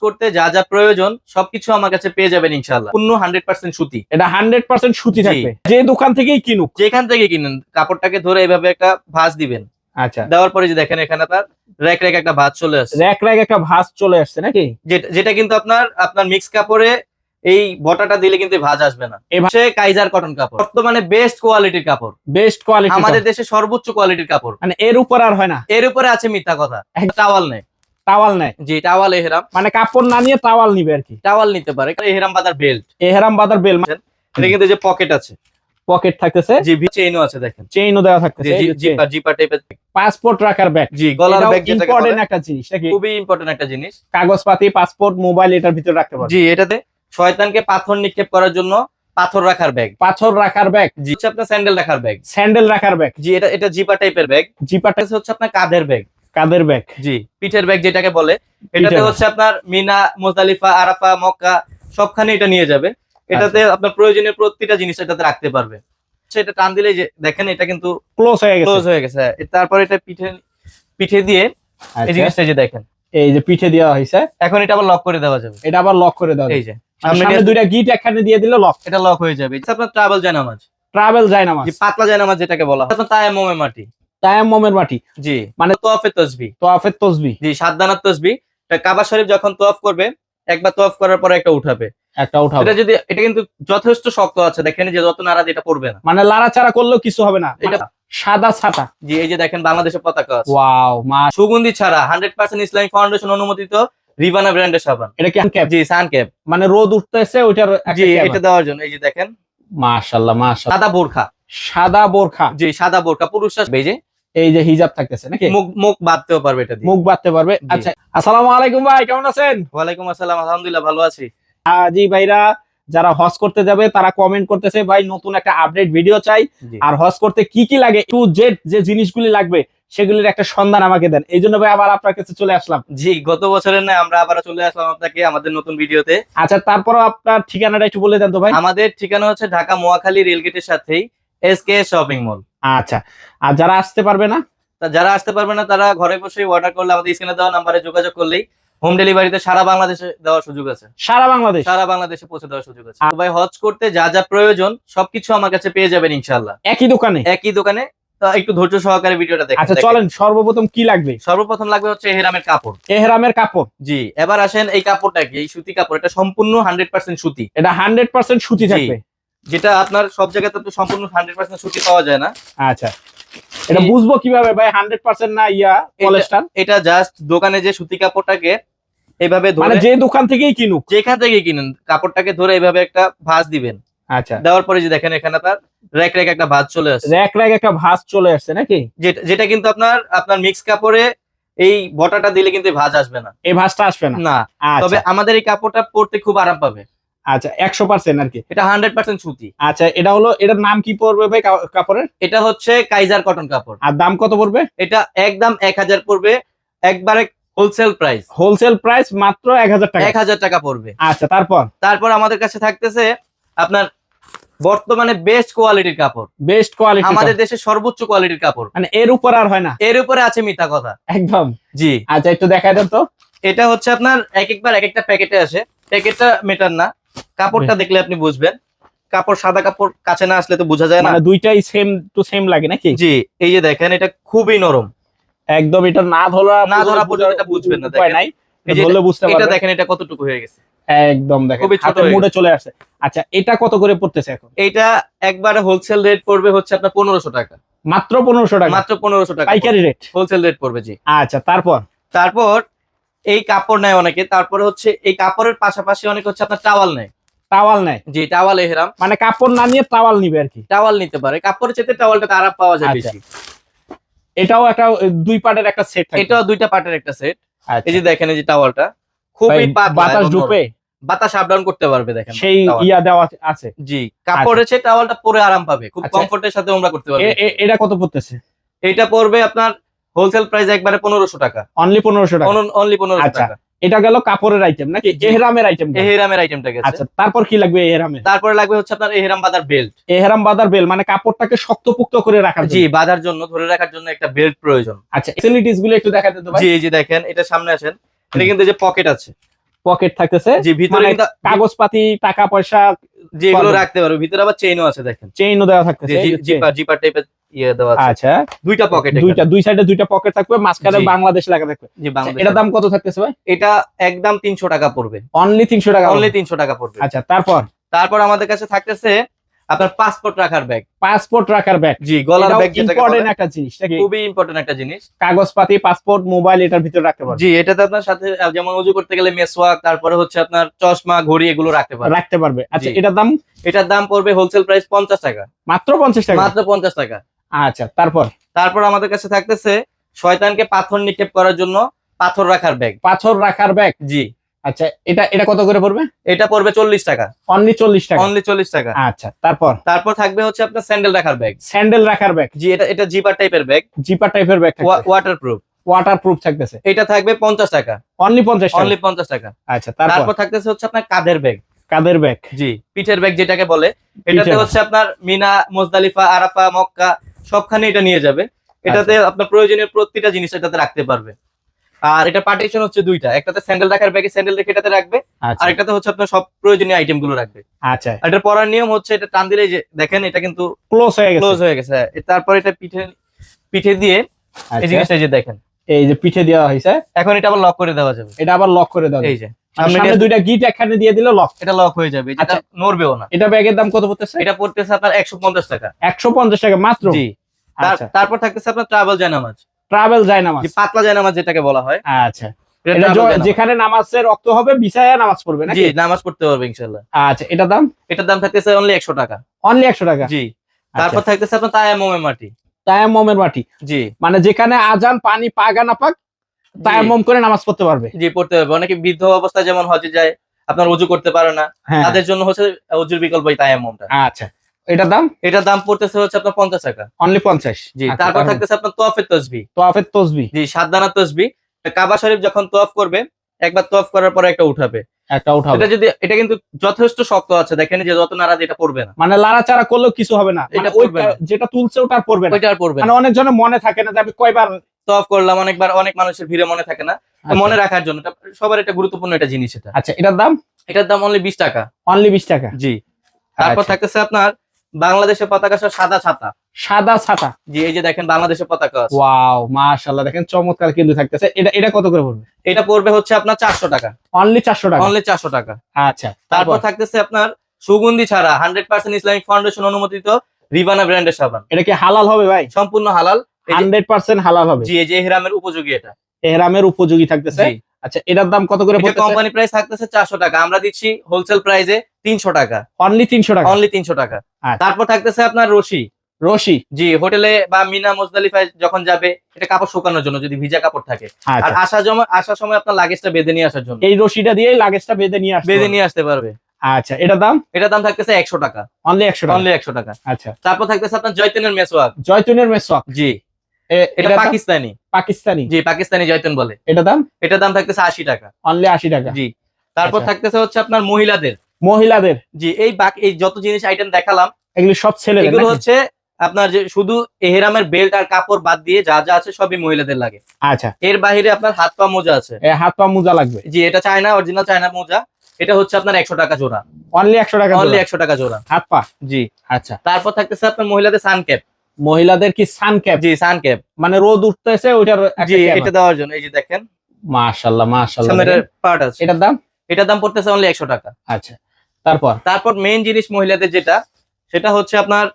করতে যা যা প্রয়োজন সবকিছু আমার কাছে পেয়ে যাবেন ইনশাল্লাহ পূর্ণ হান্ড্রেড পার্সেন্ট সুতি। এটা হান্ড্রেড পার্সেন্ট সুতি থাকবে। যে দোকান থেকেই কিনুক। যেখান থেকে কিনুন কাপড়টাকে ধরে এইভাবে একটা ভাঁজ দিবেন। আচ্ছা। দেওয়ার পরে যে দেখেন এখানে তার র্যাক র্যাক একটা ভাঁজ চলে আসছে। র্যাক র্যাক একটা ভাঁজ চলে আসছে নাকি? যেটা- যেটা কিন্তু আপনার আপনার মিক্স কাপড়ে এই বটাটা দিলে কিন্তু ভাঁজ আসবে না। ভা- কাইজার কটন কাপড়। বর্তমানে বেস্ট কোয়ালিটির কাপড়। বেস্ট কোয়ালিটি আমাদের দেশে সর্বোচ্চ কোয়ালিটির কাপড়। মানে এর উপর আর হয় না। এর উপরে আছে মিথ্যা কথা। টাওয়াল নেই। টাওয়াল নেয়। জি টাওয়াল এহরাম। মানে কাপড় না নিয়ে টাওয়াল নিবে আর কি। টাওয়াল নিতে পারে এহরাম বাদার বেল্ট এহরাম বাদার বেল এটা কিন্তু যে পকেট আছে। পকেট থাকতেছে। জি চেইনও আছে দেখেন। চেইনও দেওয়া থাকতেছে জি জিপা জিপা টাইপের পাসপোর্ট রাখার ব্যাগ জি গলার ব্যাগ যেটাকে ইম্পর্টেন্ট একটা জিনিস নাকি? খুবই ইম্পর্টেন্ট একটা জিনিস। কাগজপাতি পাসপোর্ট মোবাইল এটার ভিতরে রাখতে পারবে। জি এটাতে শয়তানকে পাথর নিক্ষেপ করার জন্য পাথর রাখার ব্যাগ পাথর রাখার ব্যাগ জি হচ্ছে আপনার স্যান্ডেল রাখার ব্যাগ স্যান্ডেল রাখার ব্যাগ জি এটা এটা জিপা টাইপের ব্যাগ জিপাটা এটা হচ্ছে আপনার কাঁধের ব্যাগ কাদের ব্যাগ? জি পিঠের ব্যাগ যেটাকে বলে এটাতে হচ্ছে আপনার মিনা মোজালিফা আরাফা মক্কা সবখানে এটা নিয়ে যাবে। এটাতে আচ্ছা। আপনার প্রয়োজনীয় প্রতিটা জিনিস এটাতে রাখতে পারবে। সেটা টান দিলে যে দেখেন এটা কিন্তু ক্লোজ হয়ে গেছে। ক্লোজ হয়ে গেছে। তারপর এটা পিঠে পিঠে দিয়ে এই আচ্ছা, জিনিসটা যে দেখেন। এই যে পিঠে দেওয়া হয়েছে এখন এটা আবার লক করে দেওয়া যাবে। এটা আবার লক করে দেওয়া এই যে মানে সামনে দুইটা গিট একখানে দিয়ে দিলে লক এটা লক হয়ে যাবে। এটা আপনার ট্রাভেল জায়নামাজ। ট্রাভেল যায় না পাতলা জায়নামাজ যেটাকে বলা হয়। আপনার তায়াম্মমে মাটি। তায়াম্মমের মাটি। জি। মানে- মানে তোয়াফে তসবি। তো আফের তসবি। জি সাতদানার তসবি। কাবা শরীফ যখন তোয়াফ করবে একবার তোয়াফ করার পরে একটা উঠাবে। একটা উঠাবে। এটা যদি এটা কিন্তু যথেষ্ট শক্ত আছে দেখেন যে যত এটা পড়বে না। মানে লাড়াচাড়া করলেও কিছু হবে না। এটা সাদা ছাতা জি এই যে দেখেন বাংলাদেশের পতাকা আছে। ওয়াও মা সুগন্ধি ছাড়া ইসলামিক ফাউন্ডেশন অনুমোদিত রিভানা ব্র্যান্ডের সাবান। এটা কি ক্যাপ জি সান ক্যাপ মানে রোদ উঠতেছে ওইটার জি এটা দেওয়ার জন্য এই যে দেখেন। সাদা বোরখা। সাদা বোরখা। জি সাদা বোরখা পুরুষরা যে এই যে হিজাব থাকতেছে নাকি? মুখ মুখ বাঁধতেও পারবে এটা দিয়ে। মুখ বাঁধতে পারবে? আচ্ছা আসসালামু আলাইকুম ভাই কেমন আছেন? ওয়ালাইকুম আসসালাম আলহামদুলিল্লাহ ভালো আছি। আহ, জি ভাইরা যারা হজ করতে যাবে তারা কমেন্ট করতেছে ভাই নতুন একটা আপডেট ভিডিও চাই। আর হজ করতে কি কি লাগে? টু জেড যে জিনিসগুলি লাগবে সেগুলির একটা সন্ধান আমাকে দেন। এই জন্য ভাই আবার আপনার কাছে চলে আসলাম। জি গত বছরের নয় আমরা আবার চলে আসলাম আপনাকে আমাদের নতুন ভিডিওতে আচ্ছা তারপরও আপনার ঠিকানাটা একটু বলে দেন তো ভাই। আমাদের ঠিকানা হচ্ছে ঢাকা মোয়াখালী রেলগেটের সাথেই এস কে শপিং মল আচ্ছা আর যারা আসতে পারবে না? যারা আসতে পারবে না তারা ঘরে বসে অর্ডার করলে আমাদের স্ক্রিনে দেওয়া নাম্বারে যোগাযোগ করলেই হোম ডেলিভারিতে সারা বাংলাদেশে দেওয়ার সুযোগ আছে। সারা বাংলাদেশ? সারা বাংলাদেশে পৌঁছে দেওয়ার সুযোগ আছে। ভাই হজ করতে যা যা প্রয়োজন সবকিছু আমার কাছে পেয়ে যাবেন ইনশাল্লাহ একই দোকানে? একই দোকানে। তা একটু ধৈর্য সহকারে ভিডিওটা দেখেন আচ্ছা চলেন সর্বপ্রথম কি লাগবে? সর্বপ্রথম লাগবে হচ্ছে হেরামের কাপড়। এহরামের কাপড়? জি এবার আসেন এই কাপড়টা কি? এই সুতি কাপড় এটা সম্পূর্ণ হান্ড্রেড পার্সেন্ট সুতি। এটা হান্ড্রেড পার্সেন্ট সুতি থাকবে। যেটা আপনার সব জায়গাতে তো সম্পূর্ণ হান্ড্রেড পার্সেন্ট সুতি পাওয়া যায় না। আচ্ছা। এটা বুঝব কীভাবে ভাই? হান্ড্রেড পার্সেন্ট না ইয়া পলেস্টার? এটা জাস্ট দোকানে যে সুতি কাপড়টাকে এইভাবে মানে ধরে যে দোকান থেকেই কিনুক। যেখান থেকে কিনুন কাপড়টাকে ধরে এইভাবে একটা ভাঁজ দিবেন। আচ্ছা। দেওয়ার পরে যে দেখেন এখানে তার র্যাক র্যাক একটা ভাঁজ চলে আসছে। র্যাক র্যাক একটা ভাঁজ চলে আসছে নাকি? যেটা যেটা কিন্তু আপনার আপনার মিক্স কাপড়ে এই বটাটা দিলে কিন্তু ভাঁজ আসবে না। এই ভাঁজটা আসবে না? না। তবে আচ্ছা আমাদের এই কাপড়টা পরতে খুব আরাম পাবে। আচ্ছা একশো পার্সেন্ট আর কি। এটা হান্ড্রেড পার্সেন্ট সুতি। আচ্ছা এটা হলো এটার নাম কি পড়বে ভাই কাপড়ের? এটা হচ্ছে কাইজার কটন কাপড়। আর দাম কত পড়বে? এটা একদম এক হাজার পড়বে একবারে হোলসেল প্রাইস হোলসেল প্রাইস মাত্র এক হাজার টাকা। এক হাজার টাকা পড়বে। আচ্ছা তারপর? তারপর আমাদের কাছে থাকতেছে আপনার বর্তমানে বেস্ট কোয়ালিটির কাপড়। বেস্ট কোয়ালিটি আমাদের দেশে সর্বোচ্চ কোয়ালিটির কাপড়। মানে এর উপর আর হয় না। এর উপরে আছে মিথ্যা কথা। একদম। জি। আচ্ছা একটু দেখাই দেন তো। এটা হচ্ছে আপনার এক একবার এক একটা প্যাকেটে আসে। প্যাকেটটা মেটার না। কাপড়টা দেখলে আপনি বুঝবেন। কাপড় সাদা কাপড় কাছে না আসলে তো বোঝা যায় না। মানে দুইটাই সেম টু সেম লাগে নাকি? জি এই যে দেখেন এটা খুবই নরম। একদম এটা না ধরা না ধরা পর্যন্ত এটা বুঝবেন না, দেখেন। নাই। ধরলে বুঝতে এটা পারবেন। দেখেন এটা কতটুকু হয়ে গেছে। একদম দেখেন হাতের মুড়ে চলে আসে। আচ্ছা এটা কত করে পড়তেছে এখন? এটা একবারে হোলসেল রেট পড়বে হচ্ছে আপনার পনেরোশো টাকা। মাত্র পনেরোশো টাকা? মাত্র পনেরোশো টাকা পাইকারি রেট হোলসেল রেট পড়বে জি। আচ্ছা তারপর? তারপর এই কাপড় নেয় অনেকে তারপরে হচ্ছে এই কাপড়ের পাশাপাশি অনেকে হচ্ছে আপনার টাওয়াল নেয়। টাওয়াল নেয়? জি টাওয়াল এহরাম। মানে কাপড় না নিয়ে টাওয়াল নিবে আর কি? টাওয়াল নিতে পারে কাপড়ের চেতে টাওয়ালটা আরাম পাওয়া যায় আচ্ছা। বেশি। এটাও একটা দুই পার্টের একটা সেট এটাও দুইটা পার্টের একটা সেট আচ্ছা। এই যে দেখেন এই যে টাওয়ালটা খুবই বাতাস ঢুকে বাতাস আপ ডাউন করতে পারবে দেখেন সেই ইয়া দেওয়া আছে? জি কাপড়ের চেয়ে টাওয়ালটা পরে আরাম পাবে খুব আচ্ছা। কমফোর্টের সাথে আমরা করতে পারবে। এটা কত পড়তেছে? এটা পড়বে আপনার হোলসেল প্রাইস একবারে পনেরোশো টাকা। অনলি পনেরোশো টাকা? অনলি পনেরোশো আচ্ছা। টাকা। এটা গেল কাপড়ের আইটেম নাকি। এহরামের আইটেম এহরামের আইটেমটা গেছে। আচ্ছা তারপর কি লাগবে এহরামে? তারপরে লাগবে হচ্ছে আপনার এহরাম বাদার বেল্ট এহরাম বাদার বেল্ট মানে কাপড়টাকে শক্তপুক্ত করে রাখার জন্য জি বাদার বাঁধার জন্য ধরে রাখার জন্য একটা বেল্ট প্রয়োজন। আচ্ছা ফ্যাসিলিটিসগুলো একটু দেখাতে দাও ভাই। জি জি দেখেন এটা সামনে আছেন এটা কিন্তু যে পকেট আছে। পকেট থাকতেছে। যে ভিতরে মানে কিন্তু কাগজপাতি টাকা পয়সা যেগুলো রাখতে পারো। ভিতরে আবার চেইনও আছে দেখেন। চেইনও দেওয়া থাকতেছে। জিপার জিপার টাইপের ইয়ে দেওয়া আছে। আচ্ছা। দুইটা পকেট দুইটা দুই সাইডে দুইটা পকেট থাকবে মাঝখানে বাংলাদেশ লেখা থাকবে। জি বাংলাদেশ এটা দাম কত থাকতেছে ভাই? এটা একদম তিনশো টাকা পড়বে। অনলি তিনশো টাকা অনলি তিনশো টাকা পড়বে। আচ্ছা তারপর? তারপর আমাদের কাছে থাকতেছে আপনার পাসপোর্ট রাখার ব্যাগ পাসপোর্ট রাখার ব্যাগ জি গলার ব্যাগ ইম্পর্টেন্ট একটা জিনিস খুবই ইম্পর্টেন্ট একটা জিনিস। কাগজপাতি পাসপোর্ট মোবাইল এটার ভিতরে রাখতে পারবে জি এটাতে আপনার সাথে যেমন উজু করতে গেলে মেসওয়াক তারপরে হচ্ছে আপনার চশমা ঘড়ি এগুলো রাখতে পারেন রাখতে পারবে। আচ্ছা এটার দাম? এটার দাম পড়বে হোলসেল প্রাইস পঞ্চাশ টাকা। মাত্র পঞ্চাশ টাকা? মাত্র পঞ্চাশ টাকা। আচ্ছা তারপর? তারপর আমাদের কাছে থাকতেছে শয়তানকে পাথর নিক্ষেপ করার জন্য পাথর রাখার ব্যাগ পাথর রাখার ব্যাগ জি। আচ্ছা এটা এটা কত করে পড়বে? এটা পড়বে চল্লিশ টাকা। অনলি চল্লিশ টাকা? অনলি চল্লিশ টাকা। আচ্ছা তারপর? তারপর থাকবে হচ্ছে আপনার স্যান্ডেল রাখার ব্যাগ। স্যান্ডেল রাখার ব্যাগ। জি এটা এটা জিপার টাইপের ব্যাগ। জিপার টাইপের bag waterproof waterproof থাকতেছে। এটা থাকবে পঞ্চাশ টাকা। অনলি পঞ্চাশ অনলি পঞ্চাশ টাকা। আচ্ছা তারপর? থাকতেছে হচ্ছে আপনার কাঁধের ব্যাগ। কাদের ব্যাগ? জি পিঠের ব্যাগ যেটাকে বলে এটাতে হচ্ছে আপনার মিনা মোজদালিফা আরাফা মক্কা সবখানে এটা নিয়ে যাবে। এটাতে আচ্ছা। আপনার প্রয়োজনীয় প্রতিটা জিনিস এটাতে রাখতে পারবে। আর এটা পার্টিশন হচ্ছে দুইটা। একটাতে স্যান্ডেল রাখার ব্যাগে স্যান্ডেল রেখে এটাতে রাখবে আচ্ছা। আর একটাতে হচ্ছে আপনার সব প্রয়োজনীয় আইটেমগুলো রাখবে। আচ্ছা। আর এটা পরার নিয়ম হচ্ছে এটা টান দিলে যে দেখেন এটা কিন্তু ক্লোজ হয়ে গেছে। ক্লোজ হয়ে গেছে। হ্যাঁ। তারপর এটা পিঠে পিঠে দিয়ে এই আচ্ছা, জিনিসটা যে দেখেন। এই যে পিঠে দেওয়া হয়েছে। এখন এটা আবার লক করে দেওয়া যাবে। এটা আবার লক করে দাও এই যে সামনে দুইটা গিট একখানে দিয়ে দিলে লক এটা লক হয়ে যাবে যেটা আচ্ছা। নড়বেও না। এটা ব্যাগের দাম কত পড়তেছে? এটা পড়তেছে আপনার একশো পঞ্চাশ টাকা। একশো পঞ্চাশ টাকা মাত্র? জি। তারপর থাকতেছে আপনার ট্রাভেল জায়নামাজ। ট্রাভেল যায় নামাজ যে পাতলা জায়নামাজ যেটাকে বলা হয়। আচ্ছা। জায়নামাজ। যেখানে নামাজের রক্ত হবে বিছায়া নামাজ পড়বে জি নামাজ পড়তে পারবে ইনশাল্লাহ আচ্ছা এটা দাম? এটার দাম থাকতেছে অনলি একশো টাকা। অনলি একশো টাকা? জি। তারপর থাকতেছে আপনার তায়ামমের মাটি। তায়াম্মমের মাটি? জি। মানে যেখানে আজান পানি পাগা না পাক তায়াম্মম করে নামাজ পড়তে পারবে। জি পড়তে পারবে। অনেকে বৃদ্ধ অবস্থায় যেমন হজে যায় আপনার উজু করতে পারে না। হ্যাঁ। তাদের জন্য হচ্ছে উজুর বিকল্প এই তায়াম্মমটা। আচ্ছা। এটার দাম? এটার দাম পড়তেছে হচ্ছে আপনার পঞ্চাশ টাকা। অনলি পঞ্চাশ? জি আচ্ছা, তারপর? থাকতেছে আপনার তোয়াফের তসবি। তো আফের তসবি। জি সাত দানা তসবি। কাবা শরীফ যখন তোয়াফ করবে একবার তোয়াফ করার পরে একটা উঠাবে। একটা উঠাবে। এটা যদি এটা কিন্তু যথেষ্ট শক্ত আছে দেখেন যে যত নারাজ এটা পড়বে না। মানে লাড়াচাড়া করলেও কিছু হবে না। মানে এটা পড়বে যেটা তুলছে ওটা পড়বে না। আর পড়বে মানে অনেকজনের মনে থাকে না যে আমি কয়বার তফ করলাম অনেকবার অনেক মানুষের ভিড়ে মনে থাকে না। আচ্ছা। মনে রাখার জন্য এটা সবার একটা গুরুত্বপূর্ণ একটা জিনিস এটা। আচ্ছা এটার দাম? এটার দাম অনলি বিশ টাকা। অনলি বিশ টাকা। জি। তারপর আচ্ছা। থাকতেছে আপনার বাংলাদেশের পতাকা সাদা ছাতা। সাদা ছাতা। জি এই যে দেখেন বাংলাদেশের পতাকা আছে। ওয়াও মাশাআল্লাহ দেখেন চমৎকার কিন্তু থাকতেছে। এটা এটা কত করে পড়বে? এটা পড়বে হচ্ছে আপনার চারশো টাকা। অনলি চারশো টাকা? অনলি চারশো টাকা। আচ্ছা তারপর? থাকতেছে আপনার সুগন্ধি ছাড়া হান্ড্রেড পার্সেন্ট ইসলামিক ফাউন্ডেশন অনুমোদিত রিবানা ব্র্যান্ডের সাবান। এটা কি হালাল হবে ভাই? সম্পূর্ণ হালাল। এই যে- হান্ড্রেড পার্সেন্ট হালাল হবে। জি এই যে এহরামের উপযোগী এটা। এহরামের উপযোগী থাকতেছে। আচ্ছা এটার দাম কত করে পড়তেছে? কোম্পানি প্রাইস থাকতেছে চারশো টাকা। আমরা দিচ্ছি হোলসেল প্রাইসে তিনশো টাকা। অনলি তিনশো টাকা? অনলি তিনশো টাকা। আচ্ছা। তারপর থাকতেছে আপনার রশি। রশি? জি হোটেলে বা মিনা মুজদালিফায় যখন যাবে এটা কাপড় শুকানোর জন্য যদি ভিজা কাপড় থাকে। আর আচ্ছা আসা জমা আসার সময় আপনার লাগেজটা বেঁধে নিয়ে আসার জন্য। এই রশিটা দিয়ে লাগেজটা বেঁধে নিয়ে আসবে বেঁধে নিয়ে আসতে পারবে। আচ্ছা এটার দাম? এটার দাম থাকতেছে একশো টাকা। অনলি একশো টাকা? অনলি একশো টাকা। আচ্ছা। তারপর থাকতেছে আপনার জয়তেনের মেসওয়াক। জয়তুনের মেসওয়াক? জি। এটা পাকিস্তানি। পাকিস্তানি? জি পাকিস্তানি জয়তেন বলে। এটা দাম? এটার দাম থাকতেছে আশি টাকা। অনলি আশি টাকা। জি। তারপর আচ্ছা। থাকতেছে হচ্ছে আপনার মহিলাদের। মহিলাদের। জি এই বাকি এই যত জিনিস আইটেম দেখালাম এগুলি সব ছেলে এগুলো হচ্ছে আপনার যে শুধু এহেরামের বেল্ট আর কাপড় বাদ দিয়ে যা যা আছে সবই মহিলাদের লাগে। আচ্ছা। এর বাইরে আপনার হাত পা মোজা আছে। হাত পা মোজা লাগবে? জি এটা চায়না অরিজিনাল চায়না মোজা। এটা হচ্ছে আপনার একশো টাকা জোড়া। অনলি একশো টাকা অনলি। একশো টাকা জোড়া। হাত পা? জি। আচ্ছা। তারপর থাকতেছে আপনার মহিলাদের সান ক্যাপ মহিলাদের কি সান ক্যাপ জি সান ক্যাপ মানে রোদ উঠতেছে ওইটার জি এটা দেওয়ার জন্য এই যে দেখেন। মাশাল্লাহ সামনে পার্ট আছে। এটার দাম? এটার দাম পড়তেছে অনলি একশো টাকা। আচ্ছা। তারপর? তারপর মেইন জিনিস মহিলাদের যেটা সেটা হচ্ছে আপনার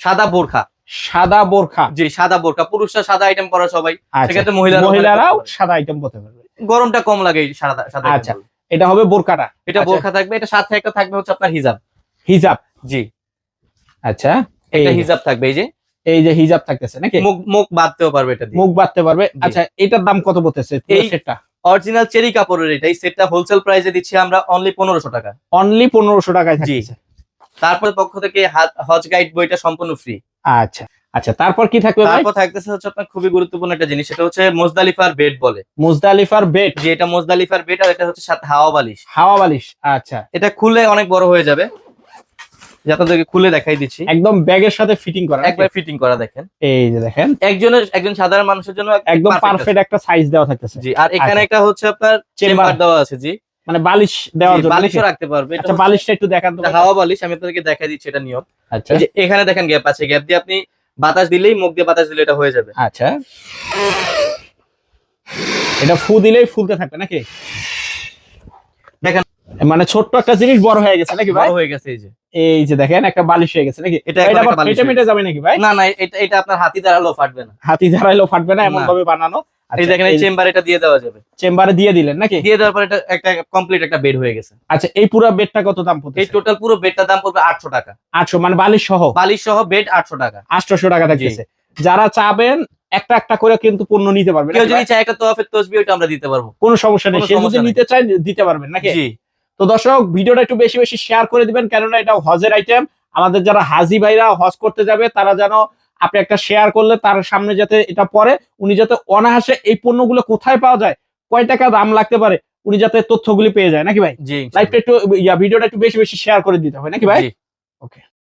সাদা বোরখা। সাদা বোরখা। জি সাদা বোরখা। পুরুষরা সাদা আইটেম পরে সবাই। আচ্ছা। সেক্ষেত্রে মহিলারা মহিলারাও সাদা আইটেম পড়তে পারবে। গরমটা কম লাগে সাদা সাদা আচ্ছা। এটা হবে বোরকাটা এটা আচ্ছা। বোরখা থাকবে। এটা সাথে একটা থাকবে হচ্ছে আপনার হিজাব। হিজাব। জি। আচ্ছা। এটা হিজাব থাকবে এই যে। এই যে হিজাব থাকতেছে নাকি? মুখ মুখ বাঁধতেও পারবে এটা দিয়ে। মুখ বাঁধতে পারবে। আচ্ছা এটার দাম কত পড়তেছে? এই এই- সেটটা। অরিজিনাল চেরি কাপড়ের এটা এই সেটটা হোলসেল প্রাইসে দিচ্ছি আমরা অনলি পনেরোশো টাকা। অনলি পনেরোশো টাকায় জি। তারপর পক্ষ থেকে হজ গাইড বইটা সম্পূর্ণ ফ্রি আচ্ছা। আচ্ছা তারপর কি থাকবে ভাই? তারপর থাকতেছে হচ্ছে আপনার খুবই গুরুত্বপূর্ণ একটা জিনিস সেটা হচ্ছে মোজদালিফার বেড বলে। মুজদালিফার বেড যে এটা মোজদালিফার বেড আর এটা হচ্ছে সাথে হাওয়া বালিশ। হাওয়া বালিশ আচ্ছা। এটা খুলে অনেক বড় হয়ে যাবে। যে আপনাদেরকে খুলে দেখাই দিচ্ছি। একদম ব্যাগের সাথে ফিটিং করা। একবার ফিটিং করা দেখেন। এই যে দেখেন। একজনের একজন সাধারণ মানুষের জন্য একদম পারফেক্ট একটা সাইজ দেওয়া থাকতেছে। জি আর এখানে আচ্ছা। একটা হচ্ছে আপনার চেম্বার দেওয়া আছে জি। মানে বালিশ দেওয়ার জন্য বালিশও রাখতে পারবে। আচ্ছা বালিশটা একটু দেখান তো হাওয়া বালিশ আমি আপনাদেরকে দেখা দিচ্ছি এটা নিয়ম। আচ্ছা। যে এখানে দেখেন গ্যাপ আছে। গ্যাপ দিয়ে আপনি বাতাস দিলেই মুখ দিয়ে বাতাস দিলে এটা হয়ে যাবে। আচ্ছা। এটা ফু দিলেই ফুলতে থাকবে নাকি? দেখেন। মানে ছোট্ট একটা জিনিস বড় হয়ে গেছে নাকি ভাই? বড় হয়ে গেছে এই যে। এই যে দেখেন একটা বালিশ হয়ে গেছে নাকি? এটা এটা মেটে যাবে নাকি ভাই? না না এটা এটা আপনার হাতি দাঁড়ালেও ফাটবে না। হাতি ধারাইলেও ফাটবে না এমন ভাবে বানানো। এই দেখেন এই চেম্বার এটা দিয়ে দেওয়া যাবে। চেম্বারে দিয়ে দিলেন নাকি? দিয়ে দেওয়ার পর এটা একটা কমপ্লিট একটা বেড হয়ে গেছে। আচ্ছা এই পুরো বেডটা কত দাম এই টোটাল পুরো বেডটার দাম পড়বে আটশো টাকা। আটশো মানে বালিশ সহ? বালিশ সহ বেড আটশো টাকা। আটশোশো টাকা থাকতেছে। যারা চাবেন একটা একটা করে কিন্তু পণ্য নিতে পারবেন কেউ যদি চায় একটা তোয়াফের তসবি ওটা আমরা দিতে পারব। কোনো সমস্যা নেই। সে যদি নিতে চায় দিতে পারবেন নাকি? জি। তো দর্শক ভিডিওটা একটু বেশি বেশি শেয়ার করে দিবেন কেননা এটা হজের আইটেম আমাদের যারা হাজি ভাইরা হজ করতে যাবে তারা যেন আপনি একটা শেয়ার করলে তার সামনে যাতে এটা পরে উনি যাতে অনাহাসে এই পণ্যগুলো কোথায় পাওয়া যায় কয় টাকা দাম লাগতে পারে উনি যাতে তথ্যগুলি পেয়ে যায়। নাকি ভাই? জি লাইভটা একটু ভিডিওটা একটু বেশি বেশি শেয়ার করে দিতে হবে। নাকি ভাই? ওকে